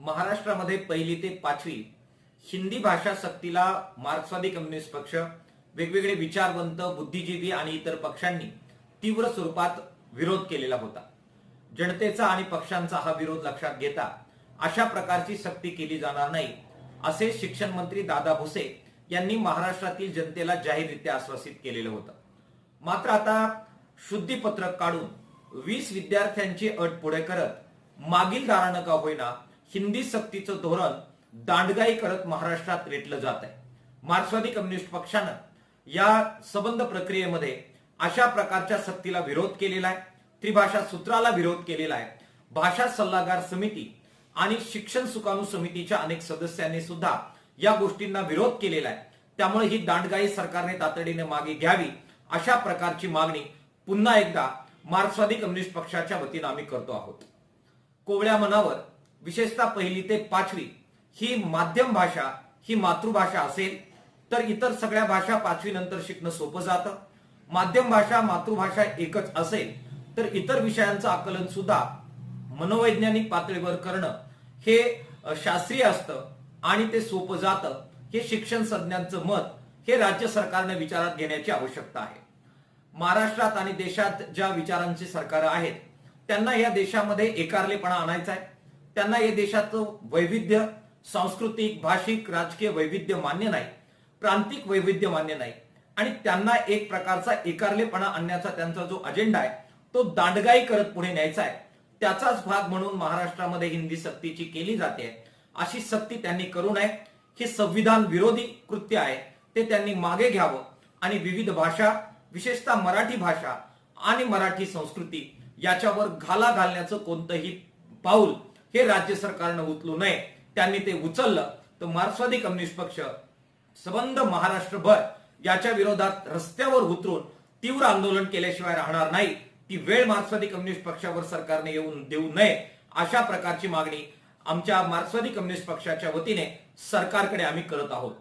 महाराष्ट्रामध्ये पहिली ते पाचवी हिंदी भाषा सक्तीला मार्क्सवादी कम्युनिस्ट पक्ष वेगवेगळे विचारवंत बुद्धिजीवी आणि इतर पक्षांनी तीव्र स्वरूपात विरोध केलेला होता. जनतेचा आणि पक्षांचा हा विरोध लक्षात घेता अशा प्रकारची सक्ती केली जाणार नाही असे शिक्षण मंत्री दादा भुसे यांनी महाराष्ट्रातील जनतेला जाहीररित्या आश्वासित केलेलं होतं. मात्र आता शुद्धीपत्रक काढून वीस विद्यार्थ्यांची अट पुढे करत मागील दारानं का होईना हिंदी सक्तीचं धोरण दांडगाई करत महाराष्ट्रात रेटलं जात आहे. मार्क्सवादी कम्युनिस्ट पक्षानं या संबंध प्रक्रियेमध्ये अशा प्रकारच्या सक्तीला विरोध केलेला आहे. त्रिभाषा सूत्राला विरोध केलेला आहे. भाषा सल्लागार समिती आणि शिक्षण सुकाणू समितीच्या अनेक सदस्यांनी सुद्धा या गोष्टींना विरोध केलेला आहे. त्यामुळे ही दांडगाई सरकारने तातडीने मागे घ्यावी अशा प्रकारची मागणी पुन्हा एकदा मार्क्सवादी कम्युनिस्ट पक्षाच्या वतीनं आम्ही करतो आहोत. कोवळ्या मनावर विशेषतः पहिली ते पाचवी ही माध्यम भाषा ही मातृभाषा असेल तर इतर सगळ्या भाषा पाचवी नंतर शिकणं सोपं जातं. माध्यम भाषा मातृभाषा एकच असेल तर इतर विषयांचं आकलन सुद्धा मनोवैज्ञानिक पातळीवर करणं हे शास्त्रीय असतं आणि ते सोपं जातं. हे शिक्षण संज्ञांचं मत हे राज्य सरकारने विचारात घेण्याची आवश्यकता आहे. महाराष्ट्रात आणि देशात ज्या विचारांची सरकार आहेत त्यांना या देशामध्ये एकारलेपणा आणायचा आहे. त्यांना या देशाचं वैविध्य सांस्कृतिक भाषिक राजकीय वैविध्य मान्य नाही प्रांतिक वैविध्य मान्य नाही. आणि त्यांना एक प्रकारचा एकारलेपणा आणण्याचा त्यांचा जो अजेंडा आहे तो दांडगाई करत पुढे न्यायचा आहे. त्याचाच भाग म्हणून महाराष्ट्रामध्ये हिंदी सक्तीची केली जाते. अशी सक्ती त्यांनी करू नये. हे संविधान विरोधी कृत्य आहे. ते त्यांनी मागे घ्यावं. आणि विविध भाषा विशेषतः मराठी भाषा आणि मराठी संस्कृती याच्यावर घाला घालण्याचं कोणतंही पाऊल हे राज्य सरकारनं उचलू नये. त्यांनी ते उचललं तर मार्क्सवादी कम्युनिस्ट पक्ष संबंध महाराष्ट्रभर याच्या विरोधात रस्त्यावर उतरून तीव्र आंदोलन केल्याशिवाय राहणार नाही. ती वेळ मार्क्सवादी कम्युनिस्ट पक्षावर सरकारने येऊन देऊ नये अशा प्रकारची मागणी आमच्या मार्क्सवादी कम्युनिस्ट पक्षाच्या वतीने सरकारकडे आम्ही करत आहोत.